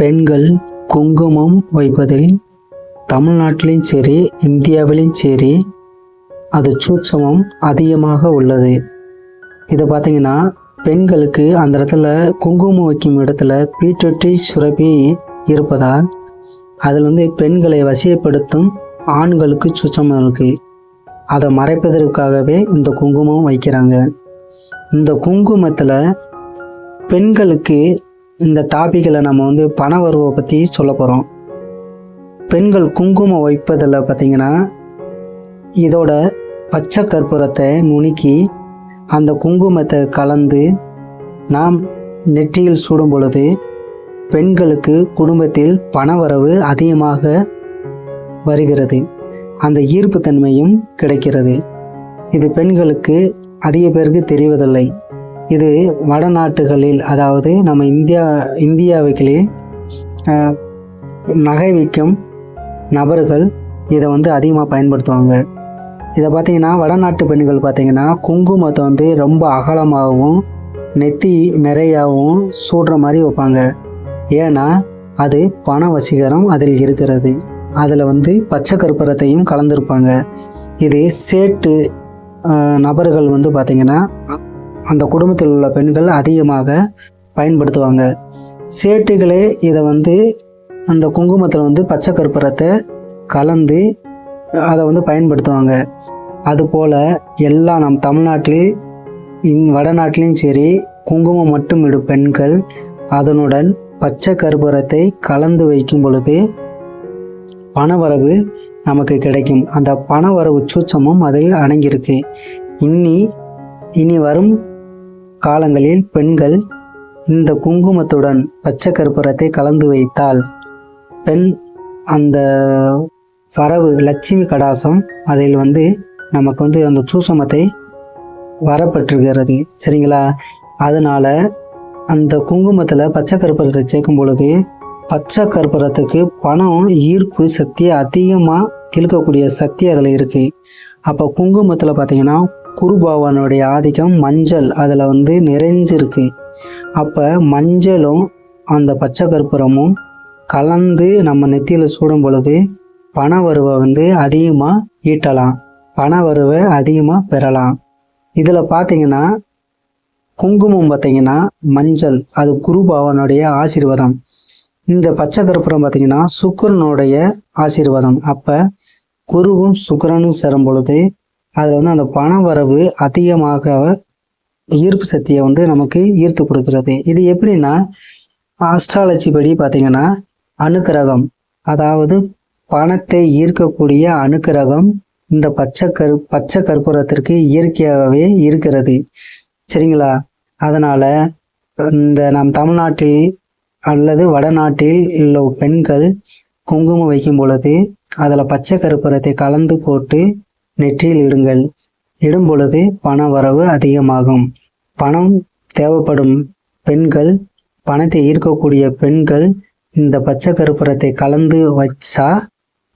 பெண்கள் குங்குமம் வைப்பதில் தமிழ்நாட்டிலும் சரி இந்தியாவிலும் சரி அது சூட்சமம் அதிகமாக உள்ளது. இதை பார்த்தீங்கன்னா பெண்களுக்கு அந்த இடத்துல குங்குமம் வைக்கும் இடத்துல பீட்டொட்டி சுரப்பி இருப்பதால் அதில் வந்து பெண்களை வசியப்படுத்தும் ஆண்களுக்கு சுச்சம் இருக்குது அதை மறைப்பதற்காகவே இந்த குங்குமம் வைக்கிறாங்க. இந்த குங்குமத்தில் பெண்களுக்கு இந்த டாப்பிக்கில் நம்ம வந்து பண வருவை பற்றி சொல்ல போகிறோம் பெண்கள் குங்குமம் வைப்பதில் பார்த்திங்கன்னா இதோட பச்சை கற்பூரத்தை நுணுக்கி அந்த குங்குமத்தை கலந்து நாம் நெற்றியில் சூடும் பொழுது பெண்களுக்கு குடும்பத்தில் பணவரவு அதிகமாக வருகிறது. அந்த ஈர்ப்பு தன்மையும் கிடைக்கிறது. இது பெண்களுக்கு அதிக பேருக்கு தெரிவதில்லை. இது வடநாட்டுகளில் அதாவது நம்ம இந்தியா இந்தியாவுக்கிலே நகை விற்கும் நபர்கள் இதை வந்து அதிகமாக பயன்படுத்துவாங்க. இதை பார்த்தீங்கன்னா வடநாட்டு பெண்கள் பார்த்தீங்கன்னா குங்குமத்தை வந்து ரொம்ப அகலமாகவும் நெத்தி நிறையாகவும் சூடுற மாதிரி வைப்பாங்க. ஏன்னா அது பண வசீகரம் அதில் இருக்கிறது. அதில் வந்து பச்சை கற்பூரத்தையும் கலந்துருப்பாங்க. இது சேட்டு நபர்கள் வந்து பார்த்திங்கன்னா அந்த குடும்பத்தில் உள்ள பெண்கள் அதிகமாக பயன்படுத்துவாங்க. சேட்டுகளே இதை வந்து அந்த குங்குமத்தில் வந்து பச்சை கற்பூரத்தை கலந்து அதை வந்து பயன்படுத்துவாங்க. அதுபோல் எல்லாம் நம் தமிழ்நாட்டில் இந் வடநாட்டிலையும் சரி குங்குமம் மட்டும் இடும் பெண்கள் அதனுடன் பச்சை கற்பூரத்தை கலந்து வைக்கும் பொழுது பணவரவு நமக்கு கிடைக்கும். அந்த பணவரவு சூச்சமும் அதில் அடங்கியிருக்கு. இனி இனி வரும் காலங்களில் பெண்கள் இந்த குங்குமத்துடன் பச்சை கற்பூரத்தை கலந்து வைத்தால் பெண் அந்த வரவு லட்சுமி கடாசம் அதில் வந்து நமக்கு வந்து அந்த சூசமத்தை வரப்பட்டிருக்கிறது சரிங்களா? அதனால் அந்த குங்குமத்தில் பச்சை கற்பூரத்தை சேர்க்கும் பொழுது பச்சை கற்பூரத்துக்கு பணம் ஈர்ப்பு சக்தி அதிகமாக இழுக்கக்கூடிய சக்தி அதில் இருக்குது அப்போ குங்குமத்தில் பார்த்தீங்கன்னா குருபவனுடைய ஆதிக்கம் மஞ்சள். அதில் வந்து நிறைஞ்சிருக்கு. அப்போ மஞ்சளும் அந்த பச்சை கற்பூரமும் கலந்து நம்ம நெத்தியில் சூடும் பொழுது பண வருவை வந்து அதிகமாக ஈட்டலாம். பண வருவை அதிகமாக பெறலாம். இதில் பார்த்தீங்கன்னா குங்குமம் பார்த்தீங்கன்னா மஞ்சள். அது குரு பகவானுடைய ஆசீர்வாதம். இந்த பச்சை கற்பூரம் பார்த்தீங்கன்னா சுக்கரனுடைய ஆசீர்வாதம். அப்போ குருவும் சுக்கரனும் சேரும் பொழுது அதில் வந்து அந்த பண வரவு அதிகமாக ஈர்ப்பு சக்தியை வந்து நமக்கு ஈர்த்து கொடுக்கிறது. இது எப்படின்னா ஆஸ்ட்ராலஜி படி பார்த்தீங்கன்னா அணுக்கிரகம் அதாவது பணத்தை ஈர்க்கக்கூடிய அணுக்கிரகம் இந்த பச்சை கரு பச்சை கற்பூரத்திற்கு இயற்கையாகவே இருக்கிறது. சரிங்களா? அதனால் இந்த நம் தமிழ்நாட்டில் அல்லது வடநாட்டில் உள்ள பெண்கள் குங்குமம் வைக்கும் பொழுது அதில் பச்சை கற்பூரத்தை கலந்து போட்டு நெற்றியில் இடுங்கள். இடும் பொழுது பண வரவு அதிகமாகும். பணம் தேவைப்படும் பெண்கள் பணத்தை ஈர்க்கக்கூடிய பெண்கள் இந்த பச்சை கருப்புறத்தை கலந்து வச்சா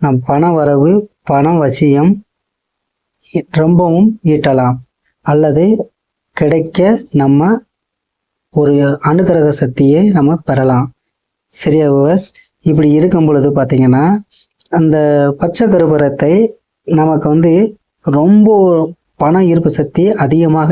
நம் பண வரவு பண வசியம் ரொம்பவும் ஈட்டலாம். அல்லது கிடைக்க நம்ம ஒரு அனுகிரக சக்தியை நம்ம பெறலாம். சரியா விவஸ் இப்படி இருக்கும் பொழுது பார்த்தீங்கன்னா அந்த பச்சை கருபுரத்தை நமக்கு வந்து ரொம்ப பண ஈர்ப்பு சக்தி அதிகமாக